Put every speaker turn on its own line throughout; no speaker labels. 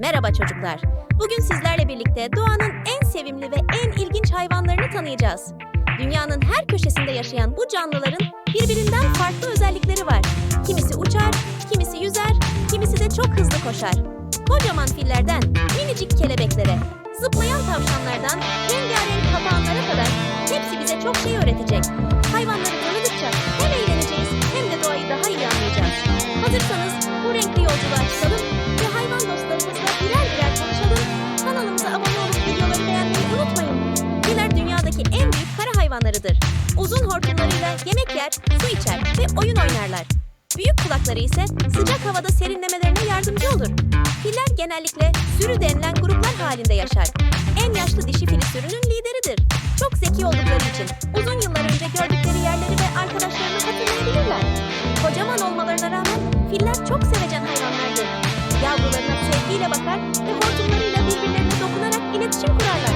Merhaba çocuklar. Bugün sizlerle birlikte doğanın en sevimli ve en ilginç hayvanlarını tanıyacağız. Dünyanın her köşesinde yaşayan bu canlıların birbirinden farklı özellikleri var. Kimisi uçar, kimisi yüzer, kimisi de çok hızlı koşar. Kocaman fillerden minicik kelebeklere, zıplayan tavşanlardan rengarenk papağanlara kadar hepsi bize çok şey öğretecek. Hayvanları hayvanlarıdır. Uzun hortumlarıyla yemek yer, su içer ve oyun oynarlar. Büyük kulakları ise sıcak havada serinlemelerine yardımcı olur. Filler genellikle sürü denilen gruplar halinde yaşar. En yaşlı dişi fili sürünün lideridir. Çok zeki oldukları için uzun yıllar önce gördükleri yerleri ve arkadaşlarını hatırlayabilirler. Kocaman olmalarına rağmen filler çok sevecen hayvanlardır. Yavrularına sevgiyle bakar ve hortumlarıyla birbirlerine dokunarak iletişim kurarlar.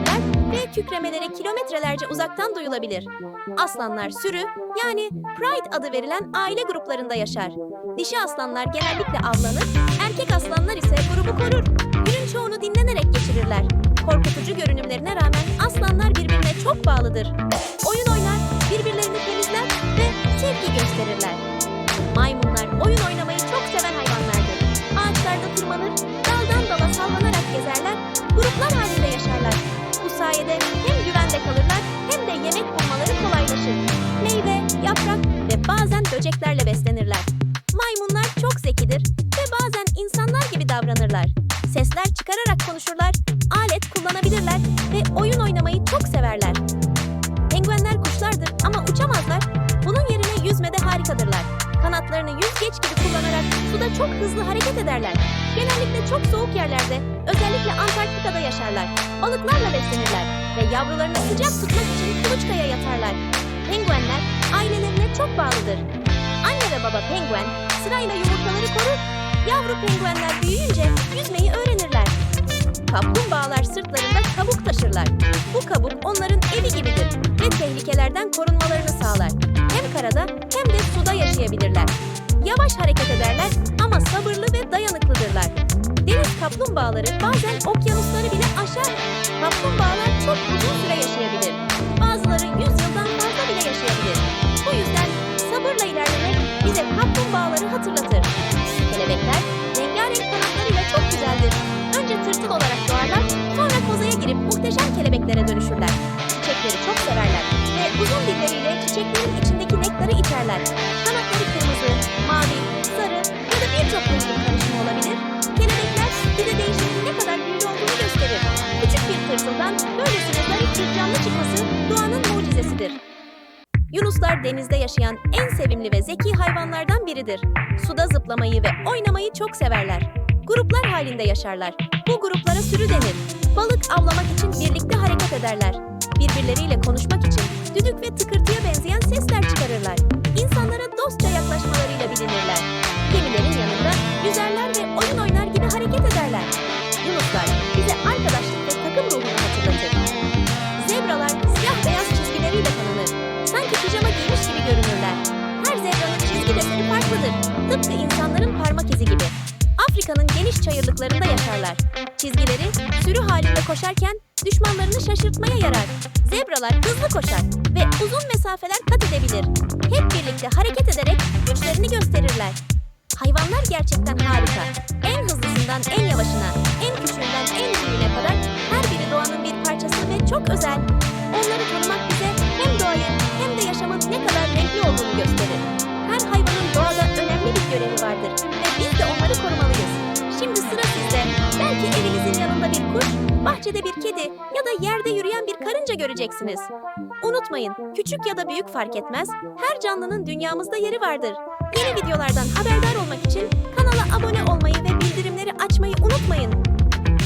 Güçlüdürler ve kükremeleri kilometrelerce uzaktan duyulabilir. Aslanlar sürü yani pride adı verilen aile gruplarında yaşar. Dişi aslanlar genellikle avlanır, erkek aslanlar ise grubu korur. Günün çoğunu dinlenerek geçirirler. Korkutucu görünümlerine rağmen aslanlar birbirine çok bağlıdır. Oyun oynar, birbirlerini temizler ve sevgi gösterirler. Maymunlar oyun oynamayı çok seven hayvanlardır. Ağaçlarda tırmanır, daldan dala sallanarak gezerler, gruplar halinde sayede hem güvende kalırlar hem de yemek bulmaları kolaylaşır. Meyve, yaprak ve bazen böceklerle beslenirler. Maymunlar çok zekidir ve bazen insanlar gibi davranırlar. Sesler çıkararak konuşurlar, alet kullanabilirler ve oyun oynamayı çok severler. Penguenler kuşlardır ama uçamazlar. Bunun yerine yüzmede harikadırlar. Kanatlarını yüzgeç gibi kullanarak suda çok hızlı hareket ederler. Genellikle çok soğuk yerlerde, özellikle Antarktika'da yaşarlar. Balıklarla beslenirler ve yavrularını sıcak tutmak için kuluçkaya yatarlar. Penguenler ailelerine çok bağlıdır. Anne ve baba penguen sırayla yumurtaları korur. Yavru penguenler büyüyünce yüzmeyi öğrenirler. Kaplumbağalar sırtlarında kabuk taşırlar. Bu kabuk onların evi gibidir ve tehlikelerden korunmalarını sağlar. Hem karada hem de suda yaşayabilirler. Yavaş hareket ederler ama sabırlı ve dayanıklıdırlar. Deniz kaplumbağaları bazen okyanusları bile aşar. Kaplumbağalar çok uzun süre yaşayabilir. Bazıları 100 yıldan fazla bile yaşayabilir. Bu yüzden sabırla ilerlemek bize kaplumbağaları hatırlatır. Kelebekler rengarenk kanatlarıyla çok güzeldir. Önce tırtıl olarak doğarlar, sonra kozaya girip muhteşem kelebeklere dönüşürler. Çiçekleri çok severler ve uzun dilleriyle çiçeklerin içindeki nektarı içerler. Kanatları doğanın mucizesidir. Yunuslar denizde yaşayan en sevimli ve zeki hayvanlardan biridir. Suda zıplamayı ve oynamayı çok severler. Gruplar halinde yaşarlar. Bu gruplara sürü denir. Balık avlamak için birlikte hareket ederler. Birbirleriyle konuşmak için düdük ve tıkırtıya benzeyen farklıdır. Tıpkı insanların parmak izi gibi. Afrika'nın geniş çayırlıklarında yaşarlar. Çizgileri sürü halinde koşarken düşmanlarını şaşırtmaya yarar. Zebralar hızlı koşar ve uzun mesafeler kat edebilir. Hep birlikte hareket ederek güçlerini gösterirler. Hayvanlar gerçekten harika. En hızlısından en yavaşına, en küçüğünden en büyüğüne kadar her biri doğanın bir parçası ve çok özel. Vardır ve biz de onları korumalıyız. Şimdi sıra sizde. Belki evinizin yanında bir kuş, bahçede bir kedi ya da yerde yürüyen bir karınca göreceksiniz. Unutmayın, küçük ya da büyük fark etmez, her canlının dünyamızda yeri vardır. Yeni videolardan haberdar olmak için kanala abone olmayı ve bildirimleri açmayı unutmayın.